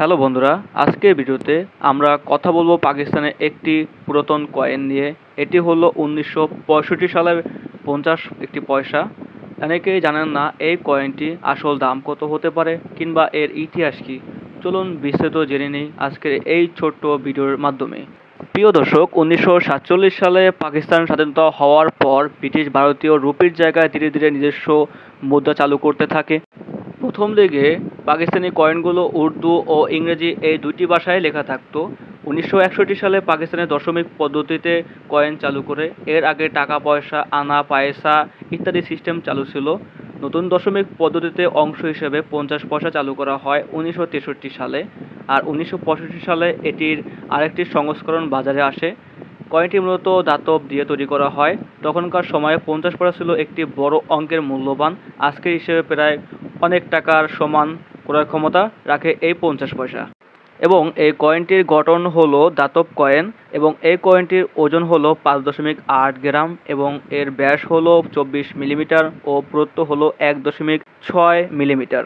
Hello বন্ধুরা, আজকের ভিডিওতে আমরা কথা বলব পাকিস্তানের একটি পুরাতন কয়েন নিয়ে। এটি হলো উনিশশো পঁয়ষট্টি সালের পঞ্চাশ একটি পয়সা। অনেকেই জানেন না এই কয়েনটি আসল দাম কত হতে পারে কিংবা এর ইতিহাস কি। চলুন বিস্তারিত জেনে নিই আজকের এই ছোট্ট ভিডিওর মাধ্যমে। প্রিয় দর্শক, উনিশশো সাতচল্লিশ সালে পাকিস্তান স্বাধীনতা হওয়ার পর ব্রিটিশ ভারতীয় রুপির জায়গায় ধীরে ধীরে নিজস্ব মুদ্রা চালু করতে থাকে। প্রথম দিকে পাকিস্তানি কয়েনগুলো উর্দু ও ইংরেজি এই দুটি ভাষায় লেখা থাকতো। উনিশশো একষট্টি সালে পাকিস্তানের দশমিক পদ্ধতিতে কয়েন চালু করে। এর আগে টাকা পয়সা আনা, পয়সা ইত্যাদি সিস্টেম চালু ছিল। নতুন দশমিক পদ্ধতিতে অংশ হিসেবে পঞ্চাশ পয়সা চালু করা হয় উনিশশো তেষট্টি সালে। আর উনিশশো পঁয়ষট্টি সালে এটির আরেকটি সংস্করণ বাজারে আসে। কয়েনটি মূলত দাতব দিয়ে তৈরি করা হয়। তখনকার সময়ে পঞ্চাশ পয়সা ছিল একটি বড় অঙ্কের মূল্যবান। আজকের হিসেবে প্রায় অনেক টাকার সমান ক্রয় ক্ষমতা রাখে এই পঞ্চাশ পয়সা। এবং এই কয়েনটির গঠন হলো দাতব কয়েন এবং এই কয়েনটির ওজন হলো পাঁচ দশমিক আট গ্রাম এবং এর ব্যাস হলো চব্বিশ মিলিমিটার ও পুরুত্ব হলো এক দশমিক ছয় মিলিমিটার।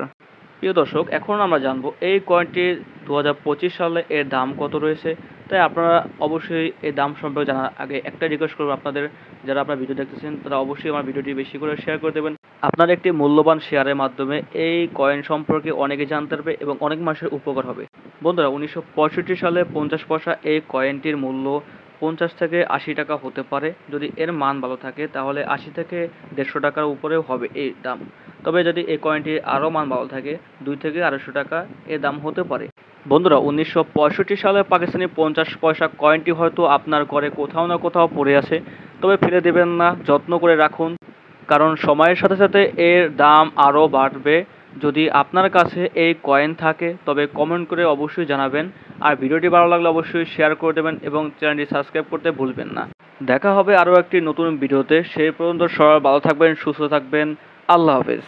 প্রিয় দর্শক, এখন আমরা জানব এই কয়েনটির দু পঁচিশ সালে এর দাম কত রয়েছে? তাই আপনারা অবশ্যই এই দাম সম্পর্কে জানার আগে একটা রিকোয়েস্ট করব আপনাদের। যারা আপনার ভিডিও দেখতেছেন, তারা অবশ্যই আমার ভিডিওটি বেশি করে শেয়ার করে দেবেন। আপনার একটি মূল্যবান শেয়ারের মাধ্যমে এই কয়েন সম্পর্কে অনেকে জানতে পারবে এবং অনেক মানুষের উপকার হবে। বন্ধুরা, উনিশশো পঁয়ষট্টি সালে পঞ্চাশ পয়সা এই কয়েনটির মূল্য পঞ্চাশ থেকে আশি টাকা হতে পারে। যদি এর মান ভালো থাকে, তাহলে আশি থেকে দেড়শো টাকার উপরেও হবে এই দাম। তবে যদি এই কয়েনটির আরও মান ভালো থাকে, দুই থেকে আড়াইশো টাকা এ দাম হতে পারে। বন্ধুরা, উনিশশো পঁয়ষট্টি সালে পাকিস্তানি পঞ্চাশ পয়সা কয়েনটি হয়তো আপনার ঘরে কোথাও না কোথাও পড়ে আছে। তবে ফেলে দেবেন না, যত্ন করে রাখুন। কারণ সময়ের সাথে সাথে এর দাম আরও বাড়বে। যদি আপনার কাছে এই কয়েন থাকে, তবে কমেন্ট করে অবশ্যই জানাবেন। আর ভিডিওটি ভালো লাগলে অবশ্যই শেয়ার করে দেবেন এবং চ্যানেলটি সাবস্ক্রাইব করতে ভুলবেন না। দেখা হবে আরও একটি নতুন ভিডিওতে। সেই পর্যন্ত সবাই ভালো থাকবেন, সুস্থ থাকবেন। আল্লাহ হাফেজ।